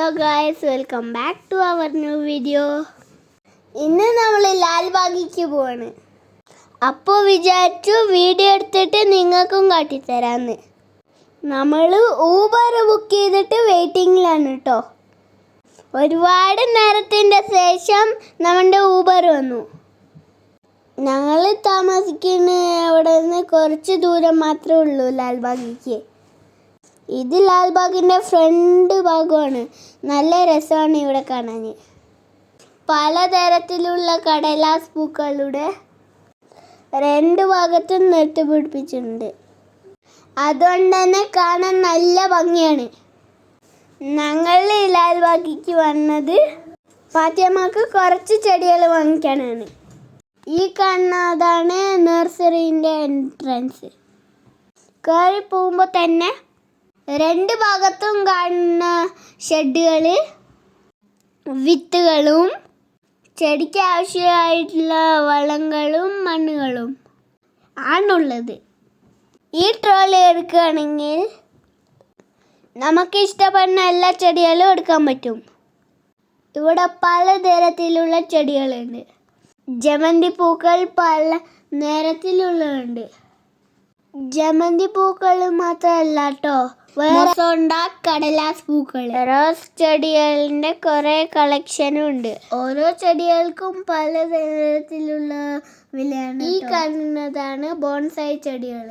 Hello guys welcome back to our new video. ഇന്ന് നമ്മൾ ലാൽബാഗിക്ക് പോവാണ്. അപ്പോൾ വിചാരിച്ചു വീഡിയോ എടുത്തിട്ട് നിങ്ങൾക്കും കാട്ടിത്തരാന്ന്. നമ്മൾ ഊബർ ബുക്ക് ചെയ്തിട്ട് വെയിറ്റിങ്ങിലാണ് കേട്ടോ ഒരുപാട് നേരത്തിന്റെ ശേഷം നമ്മുടെ ഊബർ വന്നു. ഞങ്ങൾ താമസിക്കുന്ന അവിടെ നിന്ന് കുറച്ച് ദൂരം മാത്രമേ ഉള്ളൂ ലാൽബാഗിക്ക് ഇത് ലാൽബാഗിന്റെ ഫ്രണ്ട് ഭാഗമാണ്. നല്ല രസമാണ് ഇവിടെ കാണാൻ. പലതരത്തിലുള്ള കടലാസ് പൂക്കളുടെ രണ്ട് ഭാഗത്തും നട്ടുപിടിപ്പിച്ചിട്ടുണ്ട് അതുകൊണ്ട് തന്നെ കാണാൻ നല്ല ഭംഗിയാണ്. ഞങ്ങൾ ലാൽബാഗിക്ക് വന്നത് ഫാത്തിയമ്മക്ക് കുറച്ച് ചെടികൾ വാങ്ങിക്കാനാണ്. ഈ കാണുന്നതാണ് നഴ്സറിന്റെ എൻട്രൻസ് കയറി പോകുമ്പോൾ തന്നെ രണ്ട് ഭാഗത്തും കാണുന്ന ഷെഡുകൾ വിത്തുകളും ചെടിക്ക് ആവശ്യമായിട്ടുള്ള വളങ്ങളും മണ്ണുകളും ആണുള്ളത്. ഈ ട്രോളി എടുക്കുകയാണെങ്കിൽ നമുക്ക് ഇഷ്ടപ്പെടുന്ന എല്ലാ ചെടികളും എടുക്കാൻ പറ്റും. ഇവിടെ പലതരത്തിലുള്ള ചെടികളുണ്ട്. ജമന്തി പൂക്കൾ പല നിറത്തിലുള്ളതുണ്ട്. ജമന്തി പൂക്കൾ മാത്രമല്ല കേട്ടോ റോസോണ്ട കടലാസ് പൂക്കൾ റോസ് ചെടികളുടെ കുറെ കളക്ഷനും ഉണ്ട് ഓരോ ചെടികൾക്കും പല തരത്തിലുള്ള വിലയാണ് ഈ കാണുന്നതാണ് ബോൺസൈ ചെടികൾ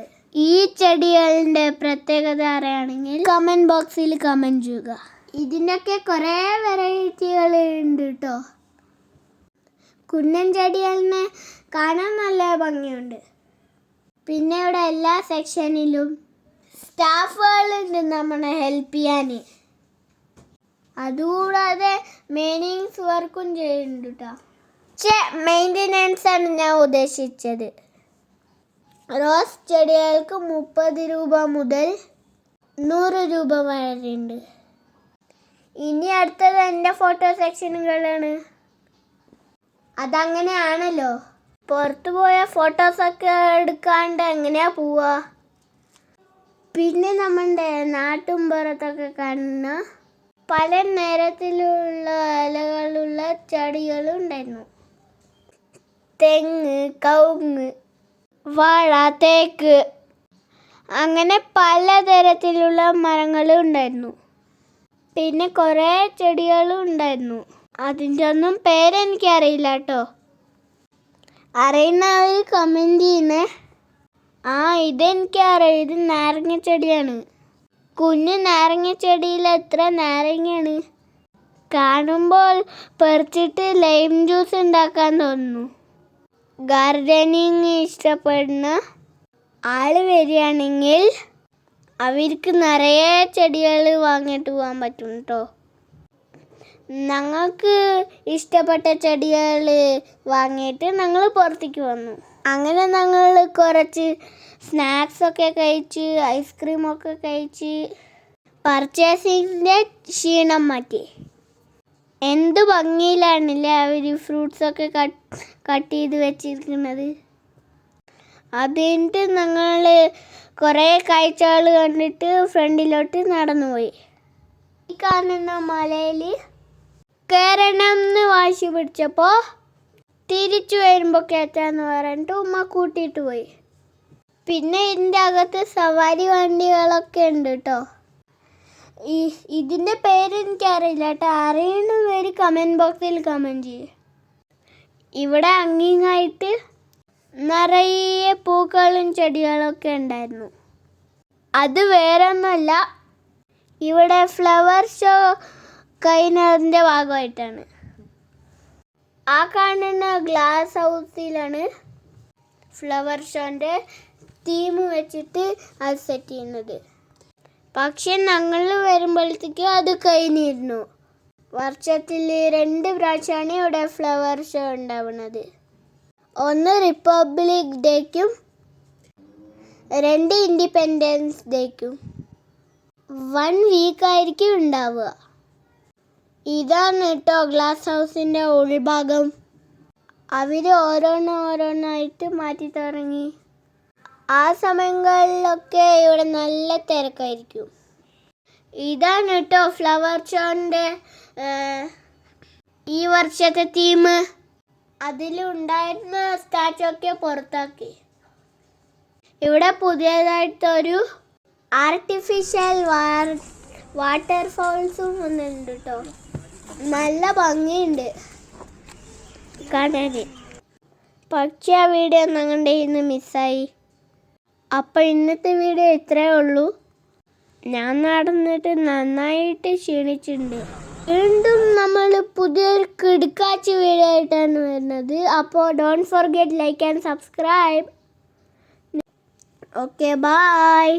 ഈ ചെടികളുടെ പ്രത്യേകത അറിയാണെങ്കിൽ കമന്റ് ബോക്സിൽ കമന്റ് ചെയ്യുക. ഇതിനൊക്കെ കുറെ വെറൈറ്റികൾ ഉണ്ട് കേട്ടോ. കുന്നൻ ചെടികളിനെ കാണാൻ നല്ല ഭംഗിയുണ്ട്. പിന്നെ ഇവിടെ എല്ലാ സെക്ഷനിലും സ്റ്റാഫുകളുണ്ട് നമ്മളെ ഹെൽപ്പ് ചെയ്യാൻ. അതുകൂടാതെ മെയിനിങ്സ് വർക്കും ചെയ്യുന്നുണ്ട് കേട്ടോ പക്ഷേ മെയിന്റെനൻസ് ആണ് ഞാൻ ഉദ്ദേശിച്ചത്. റോസ് ചെടികൾക്ക് മുപ്പത് രൂപ മുതൽ നൂറ് രൂപ വരെയുണ്ട്. ഇനി അടുത്തത് എന്റെ ഫോട്ടോ സെക്ഷനുകളാണ് അതങ്ങനെയാണല്ലോ. പുറത്തു പോയ ഫോട്ടോസൊക്കെ എടുക്കാണ്ട് എങ്ങനെയാ പോവാ? പിന്നെ നമ്മുടെ നാട്ടും കണ്ണ് പല നിറത്തിലുള്ള ഇലകളുള്ള ചെടികളും ഉണ്ടായിരുന്നു. തെങ്ങ് കവുങ്ങ് വാഴ തേക്ക് അങ്ങനെ പലതരത്തിലുള്ള മരങ്ങളും ഉണ്ടായിരുന്നു. പിന്നെ കുറേ ചെടികളും ഉണ്ടായിരുന്നു. അതിന്റെ ഒന്നും പേരെനിക്കറിയില്ല കേട്ടോ അറിയുന്നവർ കമന്റ് ചെയ്യുന്നേ. ആ ഇതെനിക്കറിയാം ഇത് നാരങ്ങ ചെടിയാണ്. കുഞ്ഞു നാരങ്ങ ചെടിയിൽ എത്ര നാരങ്ങയാണ്? കാണുമ്പോൾ പറിച്ചിട്ട് ലൈം ജ്യൂസ് ഉണ്ടാക്കാൻ തോന്നുന്നു. ഗാർഡനിങ് ഇഷ്ടപ്പെടുന്ന ആൾ വരികയാണെങ്കിൽ അവർക്ക് നിറയെ ചെടികൾ വാങ്ങിയിട്ട് പോകാൻ പറ്റും കേട്ടോ ഞങ്ങൾക്ക് ഇഷ്ടപ്പെട്ട ചെടികൾ വാങ്ങിയിട്ട് ഞങ്ങൾ പുറത്തേക്ക് വന്നു. അങ്ങനെ ഞങ്ങൾ കുറച്ച് സ്നാക്സൊക്കെ കഴിച്ച് ഐസ്ക്രീമൊക്കെ കഴിച്ച് പർച്ചേസിന്റെ ക്ഷീണം മാറ്റി. എന്ത് ഭംഗിയിലാണല്ലേ അവർ ഫ്രൂട്ട്സൊക്കെ കട്ട് കട്ട് ചെയ്ത് വെച്ചിരിക്കുന്നത്. അതിന്റെ ഞങ്ങൾ കുറേ കാഴ്ചകൾ കണ്ടിട്ട് ഫ്രണ്ടിലോട്ട് നടന്നുപോയി. ഈ കാണുന്ന മലയിൽ കയറണം എന്ന് വാശി പിടിച്ചപ്പോൾ തിരിച്ചു വരുമ്പോൾ കയറ്റാന്ന് പറഞ്ഞിട്ട് ഉമ്മ കൂട്ടിയിട്ട് പോയി. പിന്നെ ഇതിന്റെ അകത്ത് സവാരി വണ്ടികളൊക്കെ ഉണ്ട് കേട്ടോ ഈ ഇതിന്റെ പേര് എനിക്കറിയില്ല കേട്ടോ അറിയുന്ന പേര് കമന്റ് ബോക്സിൽ കമന്റ് ചെയ്യും. ഇവിടെ അങ്ങിങ്ങായിട്ട് നിറയെ പൂക്കളും ചെടികളൊക്കെ ഉണ്ടായിരുന്നു. അത് വേറെ ഒന്നുമല്ല ഇവിടെ ഫ്ലവർ ഷോ കഴിഞ്ഞതിന്റെ ഭാഗമായിട്ടാണ്. ആ കാണുന്ന ഗ്ലാസ് ഹൗസിലാണ് ഫ്ലവർ ഷോന്റെ തീം വെച്ചിട്ട് അത് സെറ്റ് ചെയ്യുന്നത്. പക്ഷെ ഞങ്ങൾ വരുമ്പോഴത്തേക്ക് അത് കഴിഞ്ഞിരുന്നു. വർഷത്തിൽ രണ്ട് പ്രാവശ്യമാണ് ഇവിടെ ഫ്ലവർ ഷോ ഉണ്ടാവുന്നത്. ഒന്ന് റിപ്പബ്ലിക് ഡേക്കും രണ്ട് ഇൻഡിപെൻഡൻസ് ഡേക്കും വൺ വീക്കായിരിക്കും ഉണ്ടാവുക. ഇതാണ് കേട്ടോ ഗ്ലാസ് ഹൗസിന്റെ ഉൾഭാഗം. അവർ ഓരോന്ന് ഓരോന്നായിട്ട് മാറ്റി തുടങ്ങി. ആ സമയങ്ങളിലൊക്കെ ഇവിടെ നല്ല തിരക്കായിരിക്കും. ഇതാണ് കേട്ടോ ഫ്ലവർ ഷോന്റെ ഈ വർഷത്തെ തീം അതിലുണ്ടായിരുന്ന സ്റ്റാച്ചു ഒക്കെ പുറത്താക്കി. ഇവിടെ പുതിയതായിട്ടൊരു ആർട്ടിഫിഷ്യൽ വാട്ടർ ഫോൾസും വന്നിട്ടുണ്ട് കേട്ടോ. നല്ല ഭംഗിയുണ്ട്. കാണാൻ പക്ഷേ ആ വീഡിയോ ഞങ്ങളുടെ ഇന്ന് മിസ്സായി. അപ്പോൾ ഇന്നത്തെ വീഡിയോ ഇത്രേ ഉള്ളൂ. ഞാൻ നടന്നിട്ട് നന്നായിട്ട് ക്ഷീണിച്ചിട്ടുണ്ട്. വീണ്ടും നമ്മൾ പുതിയൊരു കിടുക്കാച്ചി വീഡിയോ ആയിട്ടാണ് വരുന്നത്. അപ്പോൾ don't forget like and subscribe okay bye